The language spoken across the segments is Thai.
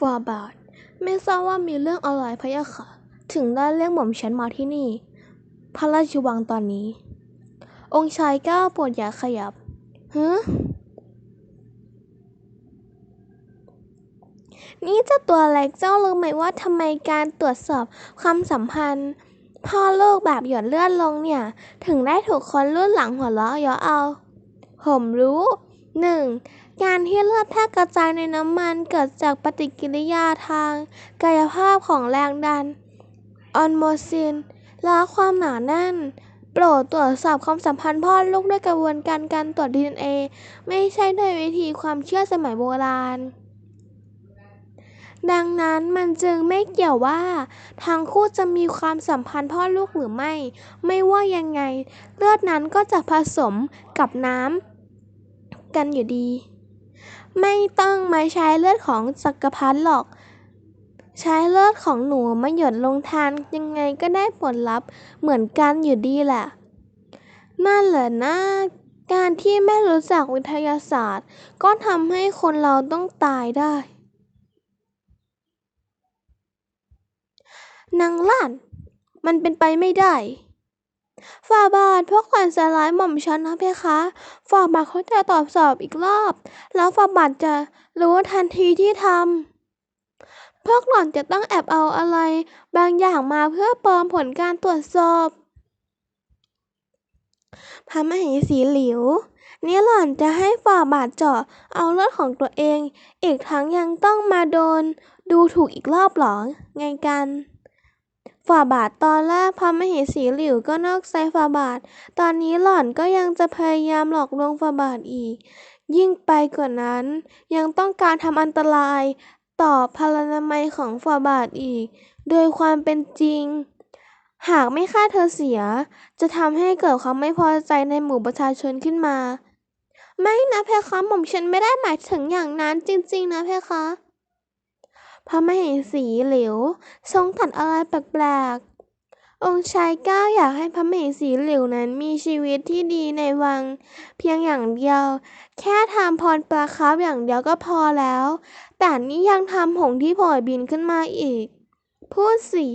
ฝ่าบาท ไม่ทราบว่ามีเรื่องอะไรพะยะค่ะ ถึงได้เรียกหม่อมฉันมาที่นี่ พระราชวังตอนนี้ องค์ชายก้าวโปรดอย่าขยับฮึนี่เจ้าตัวเล็กเจ้ารู้ไหมว่าทำไมการตรวจสอบความสัมพันธ์ พ่อโลกแบบหยดเลือดลงเนี่ย ถึงได้ถูกคนรุ่นหลังหัวเราะเยาะเอา ผมรู้ หนึ่งการที่เลือดแพร่กระจายในน้ำมันเกิดจากปฏิกิริยาทางกายภาพของแรงดันออนโมซินและความหนาแน่น โปรดตรวจสอบความสัมพันธ์พ่อลูกด้วยกระบวนการการตรวจ DNA ไม่ใช่ด้วยวิธีความเชื่อสมัยโบราณ ดังนั้นมันจึงไม่เกี่ยวว่าทั้งคู่จะมีความสัมพันธ์พ่อลูกหรือไม่ ไม่ว่ายังไง เลือดนั้นก็จะผสมกับน้ำ กันอยู่ดี ไม่ต้องมาใช้เลือดของจักรพรรดิหรอก ใช้เลือดของหนูมาหยดลงทานยังไงก็ได้ผลลัพธ์เหมือนกันอยู่ดีแหละนั่นแหละนะการที่ไม่รู้จักวิทยาศาสตร์ ก็ทำให้คนเราต้องตายได้นางล้าน มันเป็นไปไม่ได้ ฝ่าบาทพวกขวัญสลายหม่อมฉันนะเพคะ ฝ่าบาทเขาจะตอบสอบอีกรอบ แล้วฝ่าบาทจะรู้ทันทีที่ทำพวกหล่อนจะต้องแอบเอาอะไร บางอย่างมาเพื่อปลอมผลการตรวจสอบพระมเหสีหลิวนี่หล่อนจะให้ฝ่าบาทเจาะเอาเลือดของตัวเอง อีกทั้งยังต้องมาโดน ดูถูกอีกรอบหรอไงกัน ฝ่าบาทตอนแรกพระมเหสีหลิวก็นอกใจฝ่าบาท ตอนนี้หล่อนก็ยังจะพยายามหลอกลวงฝ่าบาทอีก ยิ่งไปกว่านั้น ยังต้องการทำอันตรายต่อพลานามัยของฝ่าบาทอีก โดยความเป็นจริง หากไม่ฆ่าเธอเสีย จะทำให้เกิดความไม่พอใจในหมู่ประชาชนขึ้นมา ไม่นะเพคะหม่อมฉันไม่ได้หมายถึงอย่างนั้นจริง ๆ นะเพคะ พระมเหสีเหลว ทรงตัดอะไรแปลกๆ องค์ชายก้าวอยากให้พระมเหสีเหลวนั้นมีชีวิตที่ดีในวัง เพียงอย่างเดียว แค่ทำพรปลาคาร์ฟอย่างเดียวก็พอแล้ว แต่นี่ยังทำหงส์ที่โผล่บินขึ้นมาอีก พูดสิ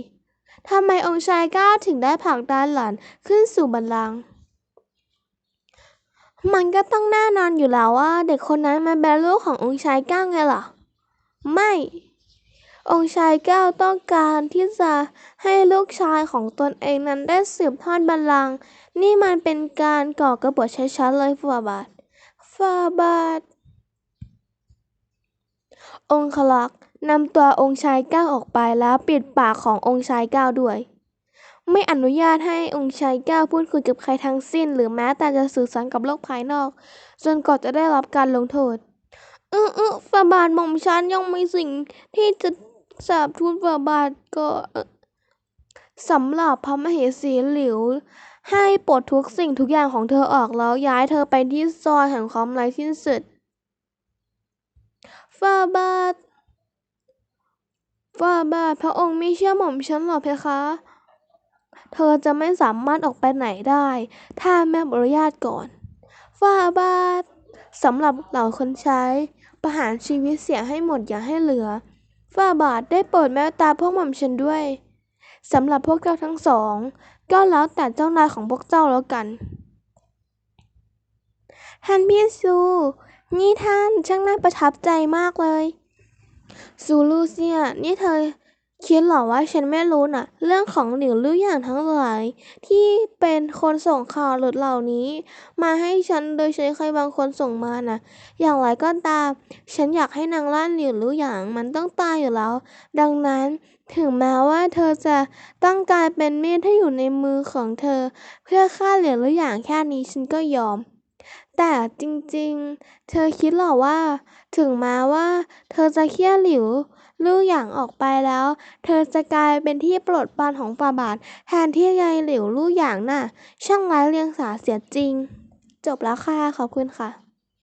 ทำไมองค์ชายก้าวถึงได้ผลักดันหลานขึ้นสู่บัลลังก์มันก็ต้องแน่นอนอยู่แล้วว่า เด็กคนนั้นมันเป็นลูกขององค์ชายก้าวไงล่ะ ไม่ องค์ชายก้าวต้องการที่จะให้ลูกชายของตนเองนั้นได้สืบทอดบัลลังก์นี่มันเป็นการก่อกบฏชัดๆเลยฝ่าบาทฝ่าบาท องครักษ์นำตัวองค์ชายก้าวออกไปแล้วปิดปากขององค์ชายก้าวด้วย ไม่อนุญาตให้องค์ชายก้าวพูดคุยกับใครทั้งสิ้น หรือแม้แต่จะสื่อสารกับโลกภายนอก จนกว่าจะได้รับการลงโทษเออเออฝ่าบาทหม่อมฉันยังมีสิ่งที่จะ สาบทูลฝ่าบาทก็สำหรับพระมเหสีหลิว ให้ปลดทุกสิ่งทุกอย่างของเธอออกแล้วย้ายเธอไปที่ซอยแห่งความไร้สิ้นสุดฝ่าบาทฝ่าบาทพระองค์ไม่เชื่อหม่อมฉันหรอเพคะ เธอจะไม่สามารถออกไปไหนได้ ถ้าแม่อนุญาตก่อนฝ่าบาทสำหรับเหล่าคนใช้ ประหารชีวิตเสียให้หมดอย่าให้เหลือ ฝ่าบาทได้โปรดแมวตาพวกหม่อมฉันด้วย สำหรับพวกเจ้าทั้งสอง ก็แล้วแต่เจ้านายของพวกเจ้าแล้วกันท่านพี่ซู นี่ท่านช่างน่าประทับใจมากเลย ซูลูเซีย นี่เธอ คิดเหรอว่าฉันไม่รู้น่ะ เรื่องของหลิวลู่หยางทั้งหลาย ที่เป็นคนส่งข่าวหลุดเหล่านี้ มาให้ฉันโดยใช้ใครบางคนส่งมาน่ะ อย่างไรก็ตาม ฉันอยากให้นางล้านหลิวลู่หยางมันต้องตายอยู่แล้ว ดังนั้นถึงแม้ว่าเธอจะต้องกลายเป็นมีดที่อยู่ในมือของเธอ เพื่อฆ่าเหลิวลู่หยางแค่นี้ฉันก็ยอม แต่จริงๆ เธอคิดหรอว่า ถึงแม้ว่า เธอจะเคี่ยหลิวลู่หยางออกไปแล้ว เธอจะกลายเป็นที่โปรดปรานของฝ่าบาท แทนที่ยายหลิวลู่หยางน่ะ ช่างไร้เลียงสาเสียจริง จบแล้วค่ะ ขอบคุณค่ะ